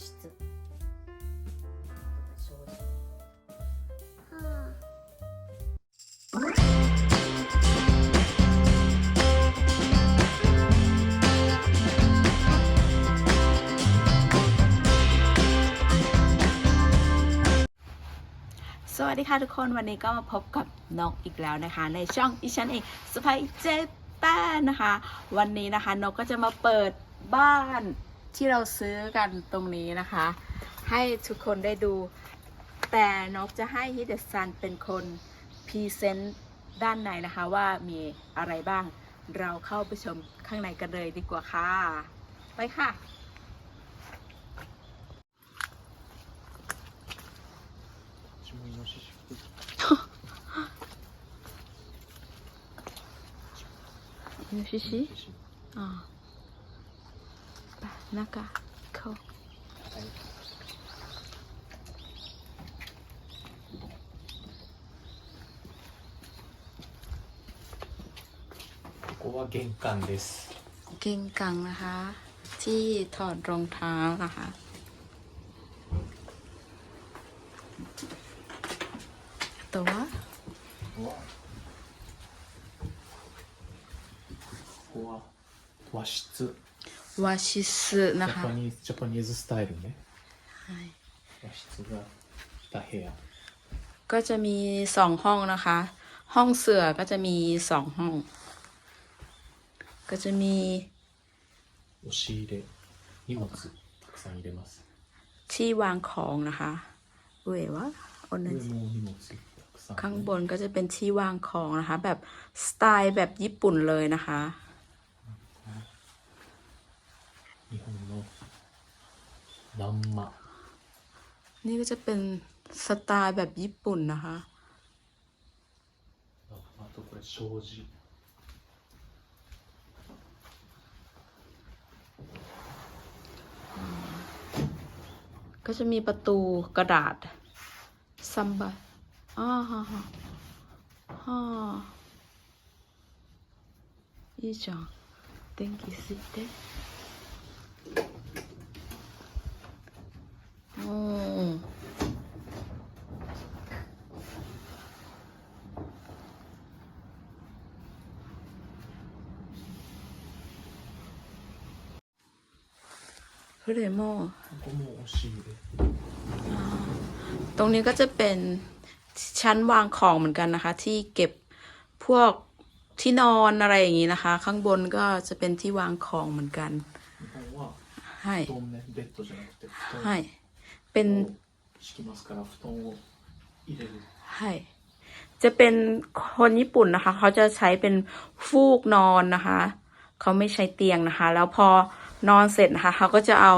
室สวัสดีค่ะทุกคนวันนี้ก็มาพบกับนกอีกแล้วนะคะ ในช่องอิชันเองสไปเจแป้นนะคะ วันนี้นะคะนกก็จะมาเปิดบ้าน ที่เราซื้อกันตรงนี้นะคะ ให้ทุกคนได้ดู แต่นกจะให้ฮิเดซันเป็นคนพรีเซนต์ด้านในนะคะว่ามีอะไรบ้าง เราเข้าไปชมข้างในกันเลยดีกว่าค่ะ ไปค่ะ ชิชิอ๋อ 中行こうはいここは玄関です เก่งกังนะคะ ที่ถอดรองเท้านะคะ あとはうわここは和室 和室ジนะคะ ャパニーズジャパニーズスタイルねはい和室が2部屋 ก็จะมีสองห้องนะคะ ห้องเสือก็จะมีสองห้อง ก็จะมี 押し入れ荷物たくさん入れます ที่วางของนะคะเว้ยวะโอนั 上 น も荷物たくさん ข้างบนก็จะเป็นที่วางของนะคะ แบบสไตล์แบบญี่ปุ่นเลยนะคะ 日本の欄間 นี่ก็จะเป็นสไตล์แบบญี่ปุ่นนะคะ あとこれ障子 ก็จะมีประตูกระดาษซัมบะอ่าฮะฮะฮ่าいいじゃん電気ついて อืมเรโมตรงนี้ก็จะเป็นชั้นวางของเหมือนกันนะคะ ที่เก็บพวกที่นอนอะไรอย่างนี้นะคะ ข้างบนก็จะเป็นที่วางของเหมือนกัน ให้ 布団ねベッドじゃなくて布 ให้ 団 เป็น を敷きますから布団を入れる ให้จะเป็นคนญี่ปุ่นนะคะ เขาจะใช้เป็นฟูกนอนนะคะ เขาไม่ใช้เตียงนะคะ แล้วพอนอนเสร็จนะคะ เขาก็จะเอา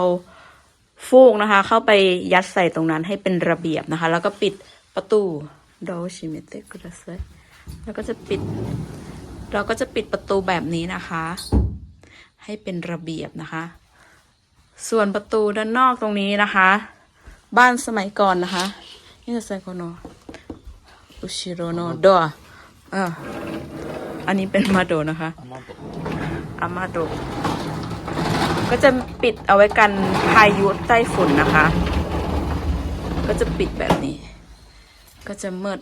ฟูกนะคะ เข้าไปยัดใส่ตรงนั้นให้เป็นระเบียบนะคะ แล้วก็ปิดประตูโดชิเมเตกุระเซแล้วก็จะปิด เราก็จะปิดประตูแบบนี้นะคะ ให้เป็นระเบียบนะคะ ส่วนประตูด้านนอกตรงนี้นะคะ บ้านสมัยก่อนนะคะ นี่จะใส่โคโนอุชิโรโนโดะอ่าอันนี้เป็นมาโดนะคะ อามาโด ก็จะปิดเอาไว้กันพายุใต้ฝุ่นนะคะ ก็จะปิดแบบนี้ ก็จะมืด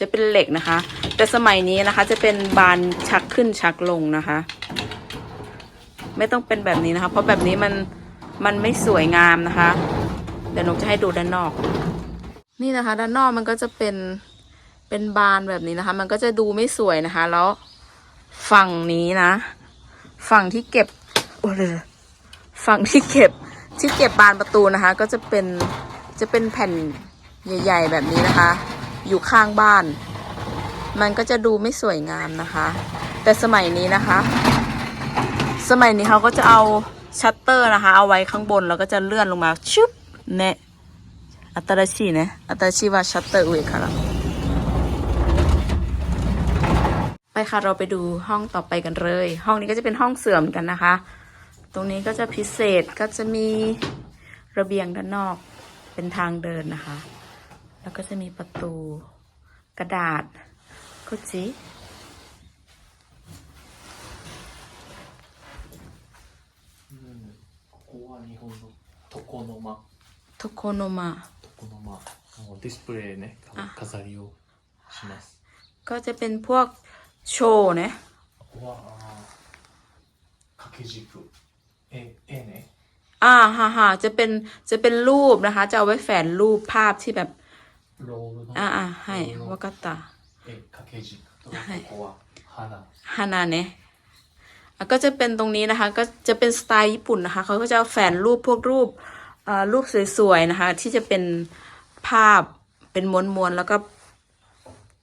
จะเป็นเหล็กนะคะ แต่สมัยนี้นะคะ จะเป็นบานชักขึ้นชักลงนะคะ ไม่ต้องเป็นแบบนี้นะคะ เพราะแบบนี้มัน มันไม่สวยงามนะคะ เดี๋ยวนกจะให้ดูด้านนอก นี่นะคะ ด้านนอกมันก็จะเป็นเป็นบานแบบนี้นะคะ มันก็จะดูไม่สวยนะคะ แล้วฝั่งนี้นะ ฝั่งที่เก็บโอ้เลยฝั่งที่เก็บที่เก็บบานประตูนะคะ ก็จะเป็นจะเป็นแผ่นใหญ่ ๆ แบบนี้นะคะ อยู่ข้างบ้าน มันก็จะดูไม่สวยงามนะคะ แต่สมัยนี้นะคะ สมัยนี้เขาก็จะเอา ชัตเตอร์นะคะ เอาไว้ข้างบนแล้วก็จะเลื่อนลงมาชึบเนะอัตราชีนะอัตราชีว่าชัตเตอร์อุ่ยค่ะเราไปค่ะเราไปดูห้องต่อไปกันเลย ห้องนี้ก็จะเป็นห้องเสื่อมกันนะคะ ตรงนี้ก็จะพิเศษก็จะมีระเบียงด้านนอกเป็นทางเดินนะคะ แล้วก็จะมีประตูกระดาษกุจิ ここは日本の床の間 ทุกโคโนมา このまああのディスプレイねかあ飾りをします ก็จะเป็นพวกโชว์นะ わあ掛け軸ええね อ่าฮ่าฮ่าจะเป็นจะเป็นรูปนะคะ จะเอาไว้แฝนรูปภาพที่แบบ ロールの อ่าอ่าให้ ロールの วากาตา え掛け軸とはいここは花 ฮานาเนะอ่ะก็จะเป็นตรงนี้นะคะ ก็จะเป็นสไตล์ญี่ปุ่นนะคะ เขาก็จะเอาแฝนรูปพวกรูปเอ่อ รูปสวยๆนะคะ ที่จะเป็นภาพเป็นม้วนๆแล้วก็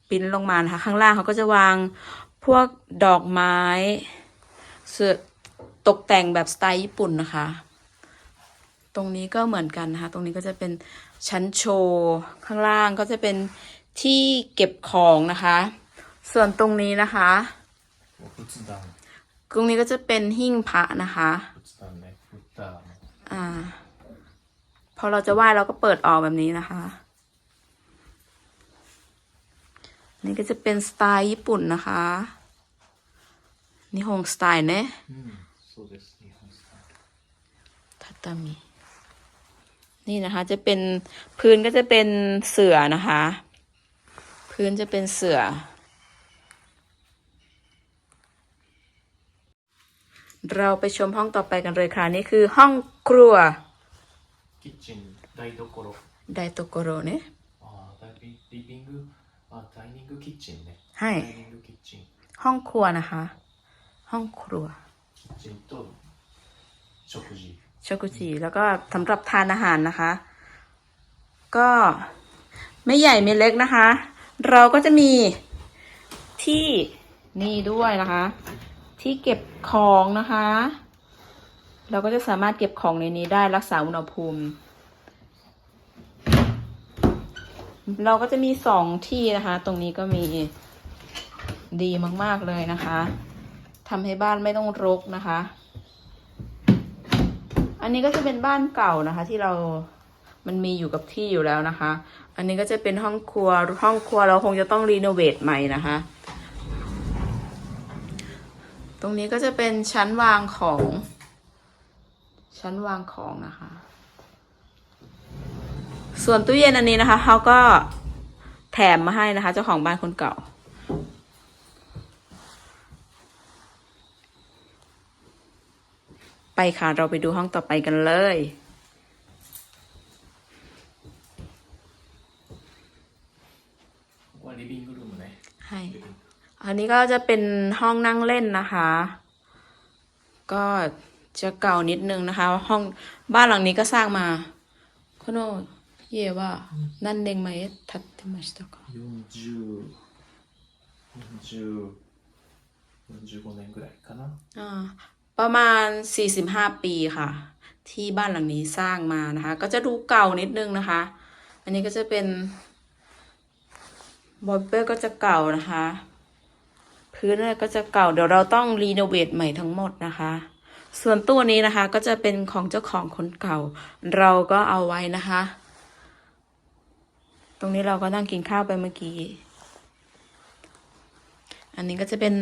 ปิ้นลงมานะคะ ข้างล่างเขาก็จะวางพวกดอกไม้ตกแต่งแบบสไตล์ญี่ปุ่นนะคะ ตรงนี้ก็เหมือนกันนะคะ ตรงนี้ก็จะเป็นชั้นโชว์ข้างล่างก็จะเป็นที่เก็บของนะคะ ส่วนตรงนี้นะคะ ตรงนี้ก็จะเป็นหิ้งพระนะคะอ่า พอเราจะไหว้เราก็เปิดออกแบบนี้นะคะ นี่ก็จะเป็นสไตล์ญี่ปุ่นนะคะนิฮงสไตล์เนะทาตามินี่นะคะ จะเป็นพื้นก็จะเป็นเสือนะคะ พื้นจะเป็นเสือ เราไปชมห้องต่อไปกันเลยค่ะ นี่คือห้องครัว キッチン台所 ไดโตโกโรเนะ あーダイビリビングあダイニングキッチンね はい ダイニングキッチン ห้องครัวนะคะ ห้องครัว キッチンと食事 ชกุจิแล้วก็สำหรับทานอาหารนะคะ ก็ไม่ใหญ่ไม่เล็กนะคะ เราก็จะมีที่นี่ด้วยนะคะ ที่เก็บของนะคะ เราก็จะสามารถเก็บของในนี้ได้รักษาอุณหภูมิ เราก็จะมีสองที่นะคะ ตรงนี้ก็มีดีมาก ๆ เลยนะคะทำให้บ้านไม่ต้องรกนะคะ อันนี้ก็จะเป็นบ้านเก่านะคะ ที่เรามันมีอยู่กับที่อยู่แล้วนะคะ อันนี้ก็จะเป็นห้องครัว ห้องครัวเราคงจะต้องรีโนเวทใหม่นะคะ ตรงนี้ก็จะเป็นชั้นวางของ ชั้นวางของนะคะ ส่วนตู้เย็นอันนี้นะคะเขาก็แถมมาให้นะคะ เจ้าของบ้านคนเก่า ไปค่ะเราไปดูห้องต่อไปกันเลยวันนี้บินก็ดูเหมือนไรใช่อันนี้ก็จะเป็นห้องนั่งเล่นนะคะ ก็ จะเก่านิดนึงนะคะ ห้องบ้านหลังนี้ก็สร้างมาこの家は何年前建ってましたか40 40 45年ぐらいかな อ่าประมาณ 45 ปีค่ะ ที่บ้านหลังนี้สร้างมานะคะ ก็จะดูเก่านิดนึงนะคะ อันนี้ก็จะเป็นบอลเปอร์ก็จะเก่านะคะ พื้นอะไรก็จะเก่า เดี๋ยวเราต้องรีโนเวทใหม่ทั้งหมดนะคะ ส่วนตู้นี้นะคะก็จะเป็นของเจ้าของคนเก่า เราก็เอาไว้นะคะ ตรงนี้เราก็นั่งกินข้าวไปเมื่อกี้ อันนี้ก็จะเป็น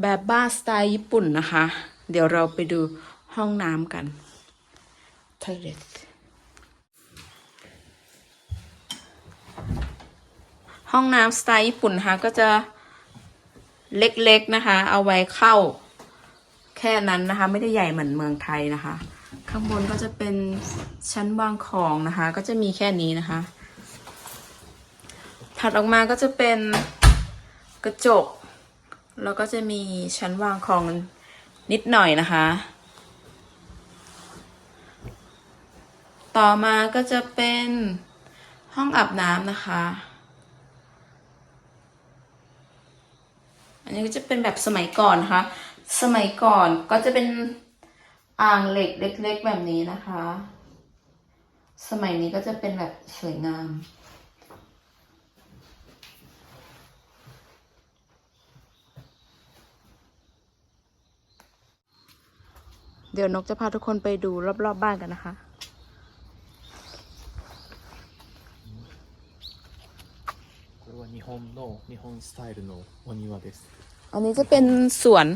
แบบบ้านสไตล์ญี่ปุ่นนะคะ เดี๋ยวเราไปดูห้องน้ำกันทะเลห้องน้ำสไตล์ญี่ปุ่นนะคะก็จะเล็กๆนะคะ เอาไว้เข้า แค่นั้นนะคะ ไม่ได้ใหญ่เหมือนเมืองไทยนะคะ ข้างบนก็จะเป็นชั้นวางของนะคะ ก็จะมีแค่นี้นะคะ ถัดออกมาก็จะเป็นกระจก แล้วก็จะมีชั้นวางของนิดหน่อยนะคะ ต่อมาก็จะเป็นห้องอาบน้ำนะคะ อันนี้ก็จะเป็นแบบสมัยก่อนนะคะ สมัยก่อนก็จะเป็นอ่างเหล็กเล็ก ๆ แบบนี้นะคะ สมัยนี้ก็จะเป็นแบบสวยงาม เดี๋ยวนกจะพาทุกคนไปดูรอบๆบบ้านกันนะคะอันนี้จะเป็นสวน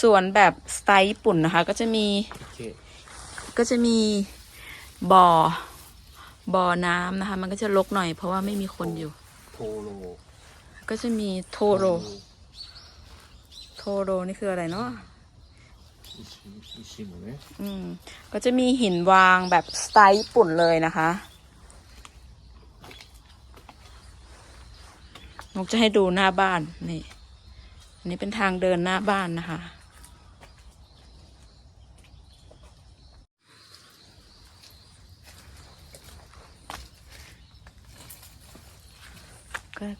สวนแบบสไตล์ญี่ปุ่นนะคะ ก็จะมี池ก็จะมีบ่อบ่อน้ำนะคะ มันก็จะรกหน่อยเพราะว่าไม่มีคนอยู่โทโรก็จะมีโทโรโทโรนี่คืออะไรเนาะอิชิอิชิโมเนะอืมก็จะมีหินวางแบบสไตล์ญี่ปุ่นเลยนะคะนกจะให้ดูหน้าบ้านนี่ อันนี้เป็นทางเดินหน้าบ้านนะคะ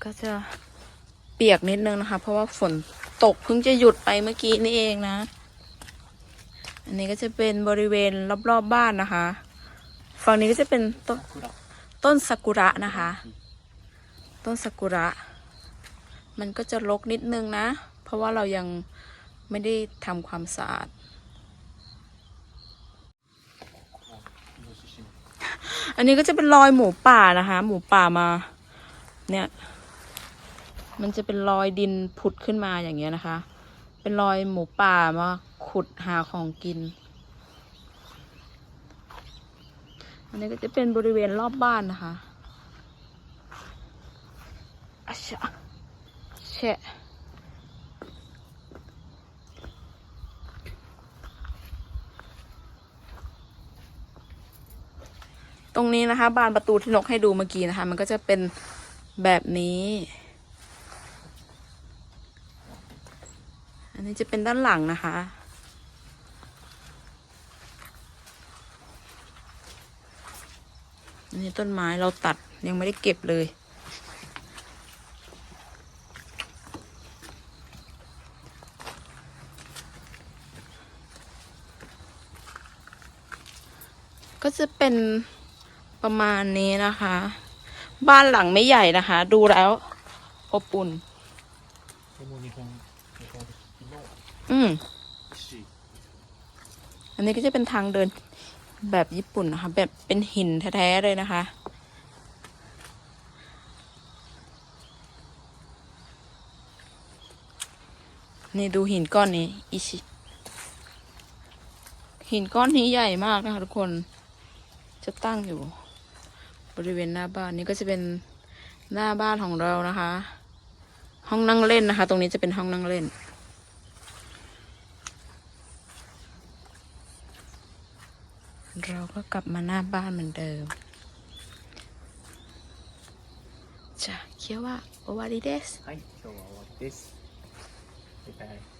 ก็จะเปียกนิดนึงนะคะ เพราะว่าฝนตกเพิ่งจะหยุดไปเมื่อกี้นี่เองนะ อันนี้ก็จะเป็นบริเวณรอบๆบบ้านนะคะ ฝั่งนี้ก็จะเป็นต้นต้นซากุระนะคะ ต้นซากุระ มันก็จะรกนิดนึงนะ เพราะว่าเรายังไม่ได้ทำความสะอาดอันนี้ก็จะเป็นรอยหมูป่านะคะ หมูป่ามา เนี่ย มันจะเป็นรอยดินผุดขึ้นมาอย่างเงี้ยนะคะ เป็นรอยหมูป่ามาขุดหาของกิน อันนี้ก็จะเป็นบริเวณรอบบ้านนะคะอะชะแชะตรงนี้นะคะ บานประตูที่นกให้ดูเมื่อกี้นะคะ มันก็จะเป็นแบบนี้ อันนี้จะเป็นด้านหลังนะคะ อันนี้ต้นไม้เราตัดยังไม่ได้เก็บเลย ก็จะเป็นประมาณนี้นะคะ บ้านหลังไม่ใหญ่นะคะ ดูแล้วอบอุ่น อืมอันนี้ก็จะเป็นทางเดินแบบญี่ปุ่นนะคะ แบบเป็นหินแท้ๆเลยนะคะ นี่ดูหินก้อนนี้ อิชิ หินก้อนนี้ใหญ่มากนะคะทุกคน จะตั้งอยู่ บริเวณหน้าบ้านนี้ก็จะเป็นหน้าบ้านของเรานะคะ ห้องนั่งเล่นนะคะ ตรงนี้จะเป็นห้องนั่งเล่น เรา ก็กลับมาหน้าบ้านเหมือนเดิม じゃあ今日は終わりです。はい今日は終わりですバイバイ